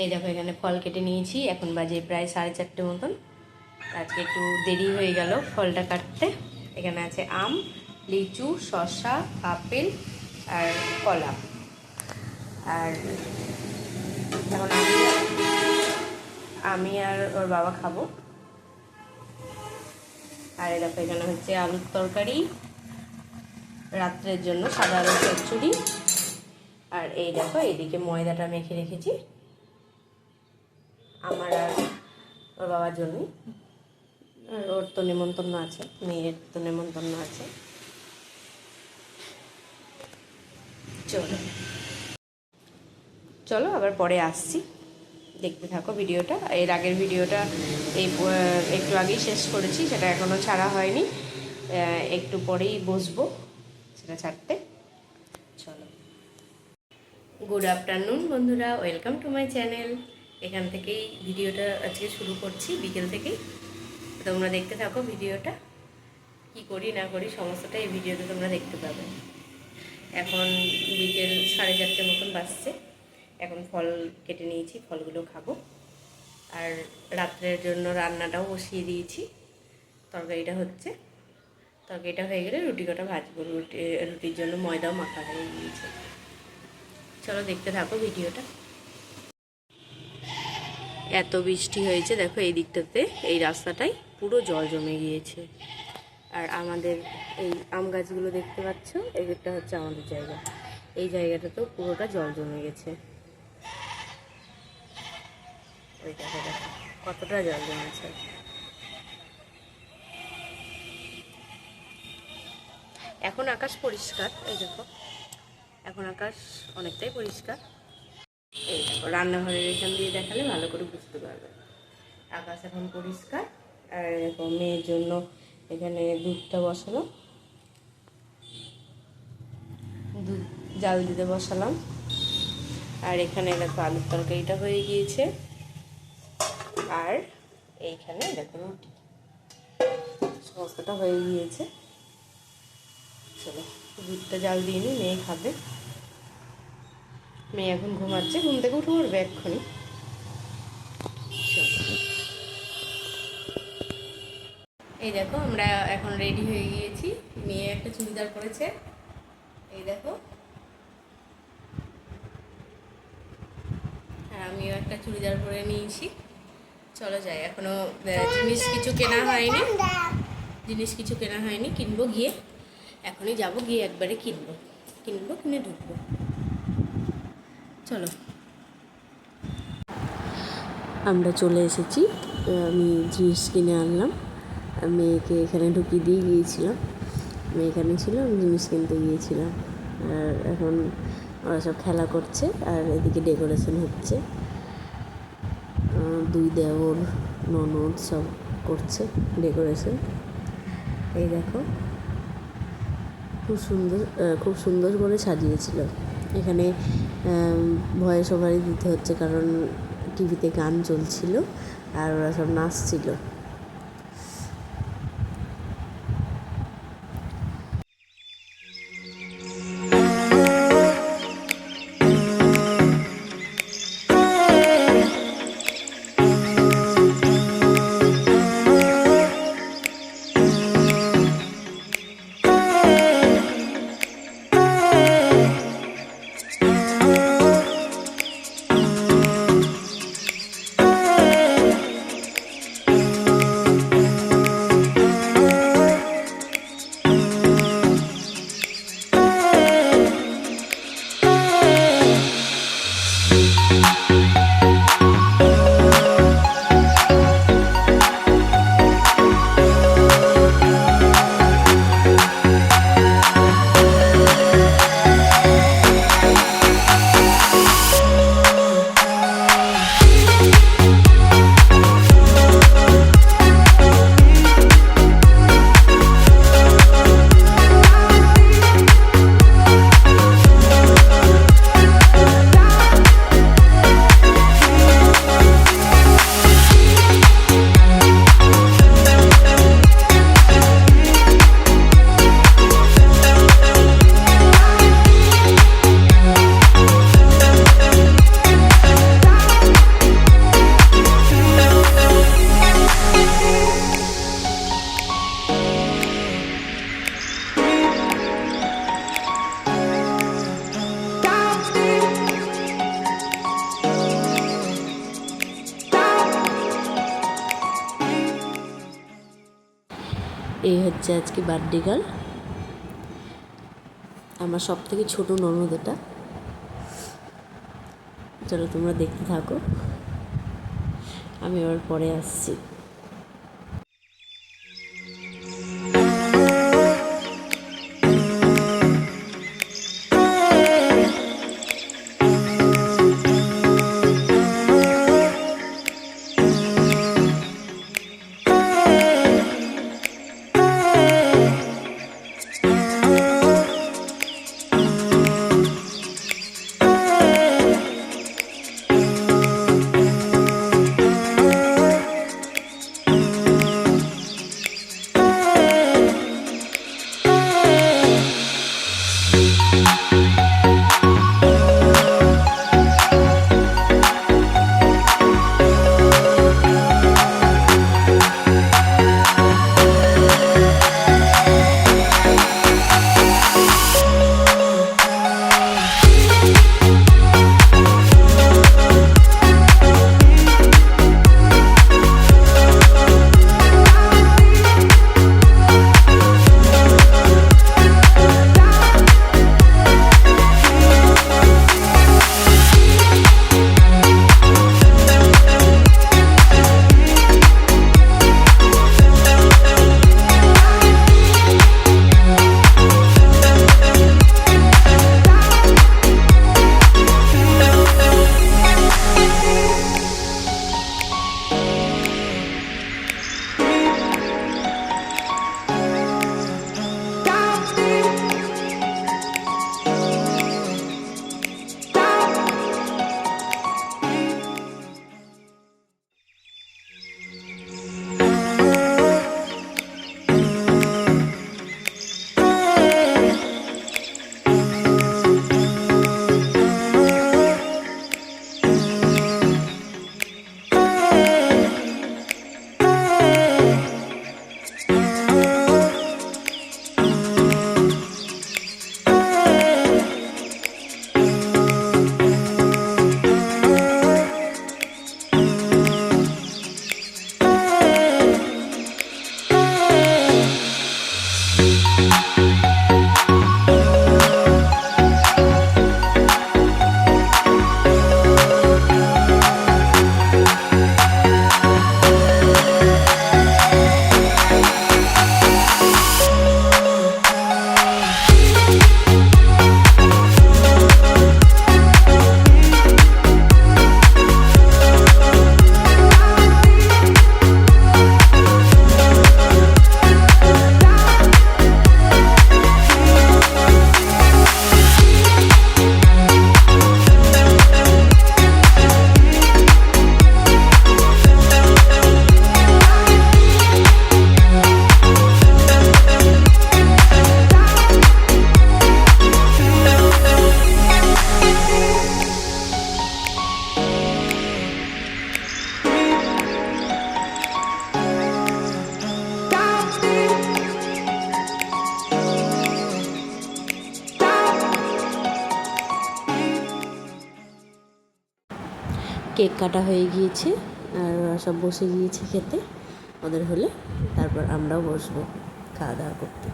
এই দেখো, এখানে ফল কেটে নিয়েছি। এখন বাজে প্রায় সাড়ে চারটে মতন। আজকে একটু দেরি হয়ে গেল ফলটা কাটতে। এখানে আছে আম, লিচু, শসা, আপেল আর কলা। আর এখন আমি আর ওর বাবা খাব। আর দেখো, এখানে হচ্ছে আলুর তরকারি। রাত্রের জন্য সাদা আলুর চচ্চড়ি। আর এই দেখো, এইদিকে ময়দাটা মেখে রেখেছি। আমার আর ওর বাবার জন্যই ওর তো নেমন্তন্ন আছে, মেয়ের তো নেমন্তন্ন আছে। চলো। চলো, আবার পরে আসছি। দেখতে থাকো ভিডিওটা। এর আগের ভিডিওটা এই একটু আগেই শেষ করেছি, সেটা এখনও ছাড়া হয়নি। একটু পরেই বসবো সেটা ছাড়তে। চলো। গুড আফটারনুন বন্ধুরা। ওয়েলকাম টু মাই চ্যানেল এখান থেকেই ভিডিওটা আজকে শুরু করছি, বিকেল থেকেই। তোমরা দেখতে থাকো ভিডিওটা, কি করি না করি সমস্তটা এই ভিডিওতে তোমরা দেখতে পাবে। এখন বিকেল সাড়ে চারটে মতন বাজছে। এখন ফল কেটে নিয়েছি, ফলগুলো খাব। আর রাত্রের জন্য রান্নাটাও বসিয়ে দিয়েছি। তরকারিটা হচ্ছে। তরকারিটা হয়ে গেলে রুটি কটা ভাজবো। রুটি, রুটির জন্য ময়দাও মাখা হয়ে গিয়েছে। চলো দেখতে থাকো ভিডিওটা। এত বৃষ্টি হয়েছে, দেখো এই দিকটাতে, এই রাস্তাটাই পুরো জল জমে গিয়েছে। আর আমাদের এই আম গাছগুলো দেখতে পাচ্ছ এদিকটা হচ্ছে আমাদের জায়গা। এই জায়গাটাতেও পুরোটা জল জমে গেছে। ওই দেখো, কতটা জল জমেছে। এখন আকাশ পরিষ্কার, এই দেখো। এখন আকাশ অনেকটাই পরিষ্কার। এই দেখো, রান্নাঘরের এখান দিয়ে দেখালে ভালো করে বুঝতে পারবে। আকাশ এখন পরিষ্কার, আর দেখো মেয়ের জন্য এখানে দুধটা বসালো। দুধ জাল দিতে বসালাম। আর এখানে দেখো আলুর তরকারিটা হয়ে গিয়েছে। আর এইখানে দেখো রুটি। সমস্তটা হয়ে গিয়েছে। চলো, দুধটা জাল দিয়ে নিই মেয়ে খাবে। মেয়ে এখন ঘুমাচ্ছে, ঘুম থেকে উঠে পড়বে এক্ষুনি। এই দেখো, আমরা এখন রেডি হয়ে গিয়েছি। মেয়ে একটা চুড়িদার পরেছে। এই দেখো। আর আমিও একটা চুড়িদার পরে নিয়েছি। চলো যাই, এখনও জিনিস কিছু কেনা হয়নি। জিনিস কিছু কেনা হয়নি, কিনবো গিয়ে। এখনই যাব গিয়ে একবারে কিনবো। কিনবো, কিনে ঢুকবো। চলো। আমরা চলে এসেছি। আমি জিনিস কিনে আনলাম। মেয়েকে এখানে ঢুকিয়ে দিয়ে গিয়েছিলাম। মেয়ে এখানে ছিল, আমি জিনিস কিনতে গিয়েছিলাম। আর এখন ওরা সব খেলা করছে আর এদিকে ডেকোরেশন হচ্ছে। দুই দেওর, ননদ সব করছে ডেকোরেশন এই দেখো, খুব সুন্দর খুব সুন্দর করে সাজিয়েছিল। এখানে ভয়েস ওভারই দিতে হচ্ছে কারণ টিভিতে গান চলছিল আর ওরা সব নাচছিল। এই হচ্ছে আজকে বার্থডে গার্ল। আমার সব থেকে ছোটো ননদ এটা। চলো তোমরা দেখতে থাকো। আমি আবার পরে আসছি। কেক কাটা হয়ে গিয়েছে, আর ওরা সব বসে গিয়েছে খেতে। ওদের হলে তারপর আমরাও বসবো খাওয়া দাওয়া করতে।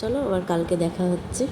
চলো, আবার কালকে দেখা হচ্ছে।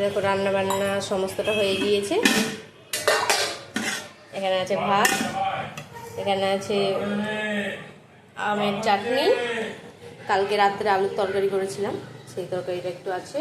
দেখো রান্না বান্না সমস্তটা হয়ে গিয়েছে। এখানে আছে ভাত এখানে আছে আমের চাটনি। কালকে রাত্রে আলুর তরকারি করেছিলাম সেই তরকারিটা একটু আছে।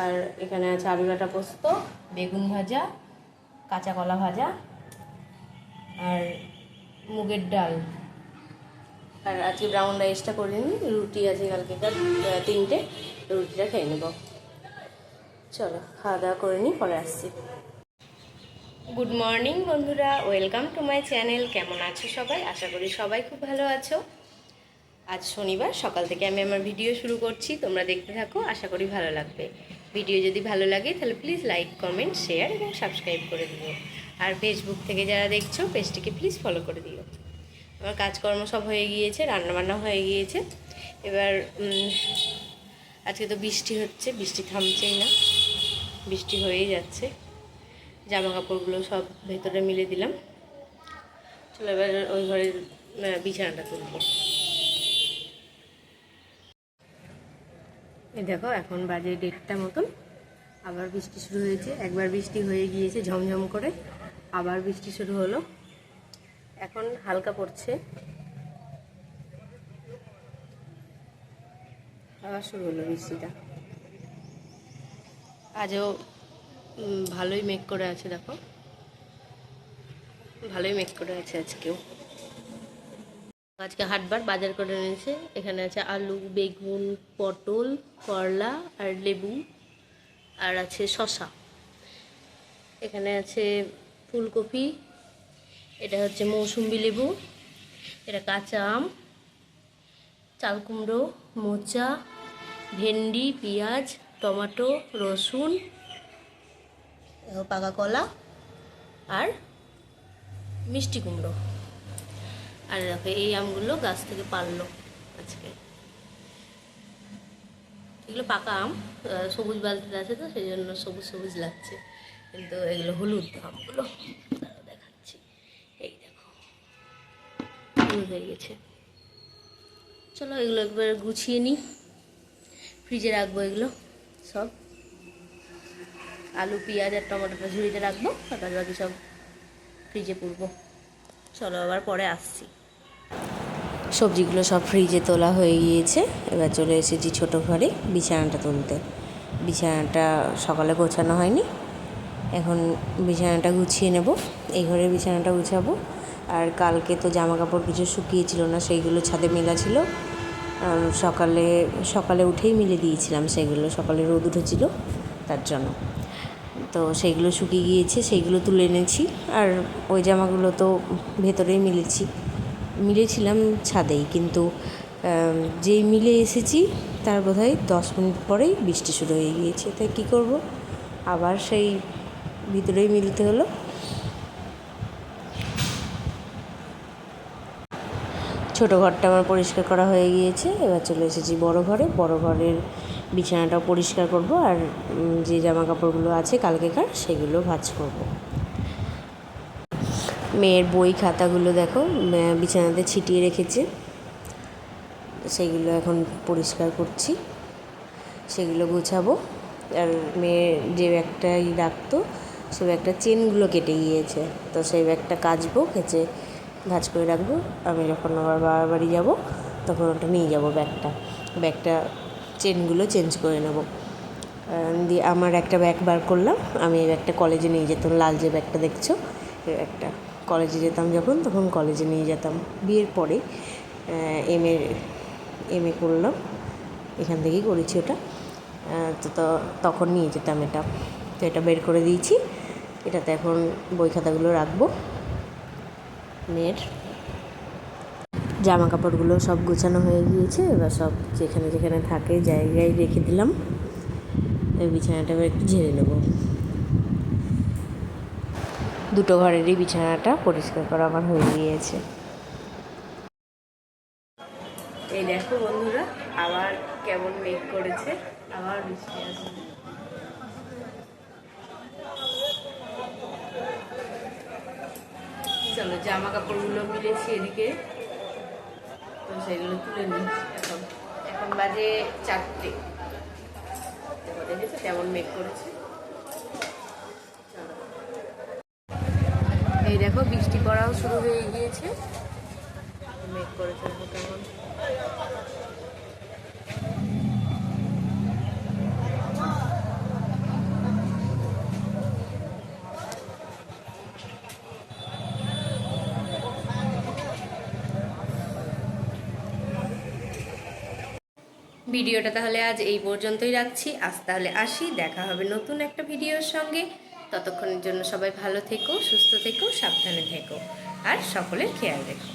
আর এখানে আছে আলু ডাঁটা পোস্ত বেগুন ভাজা কাঁচা কলা ভাজা আর মুগের ডাল। আর আজকে ব্রাউন রাইসটা করে নিই রুটি আছে আহ, তিনটে রুটিটা খেয়ে নেব। চলো, খাওয়া দাওয়া করে নিই পরে আসছি। গুড মর্নিং বন্ধুরা। ওয়েলকাম টু মাই চ্যানেল কেমন আছো সবাই? আশা করি সবাই খুব ভালো আছো। আজ শনিবার, সকাল থেকে আমি আমার ভিডিও শুরু করছি। তোমরা দেখতে থাকো, আশা করি ভালো লাগবে। ভিডিও যদি ভালো লাগে, তাহলে প্লিজ লাইক কমেন্ট শেয়ার এবং সাবস্ক্রাইব করে দিও। আর ফেসবুক থেকে যারা দেখছ, পেজটিকে প্লিজ ফলো করে দিও। আমার কাজকর্ম সব হয়ে গিয়েছে, রান্নাবান্না হয়ে গিয়েছে। এবার আজকে তো বৃষ্টি হচ্ছে, বৃষ্টি থামছেই না। বৃষ্টি হয়েই যাচ্ছে। জামা কাপড়গুলো সব ভেতরে মিলে দিলাম। চলো এবার ওই আহ, বিছানাটা তুলবো। এই দেখো এখন বাজে দেড়টা মতন। আবার বৃষ্টি শুরু হয়েছে। একবার বৃষ্টি হয়ে গিয়েছে ঝমঝম করে। আবার বৃষ্টি শুরু হলো। এখন হালকা পড়ছে। আবার শুরু হলো বৃষ্টিটা। আজও ভালোই মেঘ করে আছে, দেখো। ভালোই মেঘ করে আছে আজকেও। আজকে হাটবার বাজার করে এনেছে। এখানে আছে আলু, বেগুন, পটল, করলা আর লেবু আর আছে শশা এখানে আছে ফুলকপি, এটা হচ্ছে মৌসুম্বি লেবু, এটা কাঁচা আম, চাল কুমড়ো, মোচা, ভেন্ডি, পেঁয়াজ টমেটো রসুন পাকা কলা আর মিষ্টি কুমড়ো। আর দেখো এই আমগুলো গাছ থেকে পারল আজকে। এগুলো পাকা আম সবুজ বালতিতে আছে তো সেই জন্য সবুজ সবুজ লাগছে। কিন্তু এগুলো হলুদ আমগুলো। দেখাচ্ছি। এই দেখো হলুদ হয়ে গেছে। চলো এগুলো একবার গুছিয়ে নিই। ফ্রিজে রাখব এগুলো। সব। আলু, পেঁয়াজ আর টমেটোটা ঝুড়িতে রাখব আর বাকি সব ফ্রিজে পুরবো চলো আবার পরে আসছি। সবজিগুলো সব ফ্রিজে তোলা হয়ে গিয়েছে। এবার চলে এসেছি ছোটো ঘরে বিছানাটা তুলতে। বিছানাটা সকালে গোছানো হয়নি। এখন বিছানাটা গুছিয়ে নেব। এই ঘরে বিছানাটা গুছাবো। আর কালকে তো জামা কাপড় কিছু শুকিয়েছিল না, সেইগুলো ছাদে মেলা ছিল। সকালে সকালে উঠেই মিলে দিয়েছিলাম সেগুলো। সকালে রোদ উঠেছিল তার জন্য। তো সেইগুলো শুকিয়ে গিয়েছে সেইগুলো তুলে এনেছি। আর ওই জামাগুলো তো ভেতরেই মিলেছি। মিলেছিলাম ছাদেই, কিন্তু যেই মিলে এসেছি, তার বোধহয় দশ মিনিট পরেই বৃষ্টি শুরু হয়ে গিয়েছে। তাই কী করব? আবার সেই ভিতরেই মিলতে হলো। ছোটো ঘরটা আমার পরিষ্কার করা হয়ে গিয়েছে। এবার চলে এসেছি বড় ঘরে। বড় ঘরের বিছানাটাও পরিষ্কার করব আর যে জামা কাপড়গুলো আছে কালকেকার সেগুলো ভাজ করব। মেয়ের বই খাতাগুলো দেখো বিছানাতে ছিটিয়ে রেখেছে। সেগুলো এখন পরিষ্কার করছি। সেগুলো গোছাবো। আর মেয়ের যে ব্যাগটাই রাখতো, সে ব্যাগটা চেনগুলো কেটে গিয়েছে। তো সেই ব্যাগটা কাচবো, কেচে ভাঁজ করে রাখব। আমি যখন আমার বাবার বাড়ি যাব, তখন ওটা নিয়ে যাব ব্যাগটা। ব্যাগটা চেনগুলো চেঞ্জ করে নেব। দিয়ে আমার একটা ব্যাগ বার করলাম। আমি এই ব্যাগটা কলেজে নিয়ে যেতাম। লাল যে ব্যাগটা দেখছ এই ব্যাগটা কলেজে যেতাম যখন, তখন কলেজে নিয়ে যেতাম। বিয়ের পরে এম এ এম এ করলাম। এখান থেকেই করেছি ওটা। তো তো- তখন নিয়ে যেতাম এটা। তো এটা বের করে দিয়েছি। এটাতে এখন বই খাতাগুলো রাখব। মেয়ের। জামা কাপড়গুলো সব গোছানো হয়ে গিয়েছে, এবার সব যেখানে যেখানে থাকে জায়গায় রেখে দিলাম। এই বিছানাটা এবার একটু ঝেড়ে নেব। দুটো ঘরেরই বিছানাটা পরিষ্কার করা আমার হয়ে গিয়েছে। এই দেখো বন্ধুরা, আবার কেমন মেঘ করেছে। আবার বৃষ্টি আসবে জামা কাপড়গুলো মিলেছি এদিকে। তো সেগুলো তুলে নিই এখন এখন বাজে চারটে। দেখো দেখেছ কেমন মেঘ করেছে। এই দেখো, বৃষ্টি পড়াও শুরু হয়ে গিয়েছে। মেক করেছে কেমন। ভিডিওটা তাহলে আজ এই পর্যন্তই রাখছি। আজ তাহলে আসি, দেখা হবে নতুন একটা ভিডিওর সঙ্গে। ততক্ষণের জন্য সবাই ভালো থেকো, সুস্থ থেকো, সাবধানে থেকো, আর সকলের খেয়াল রেখো।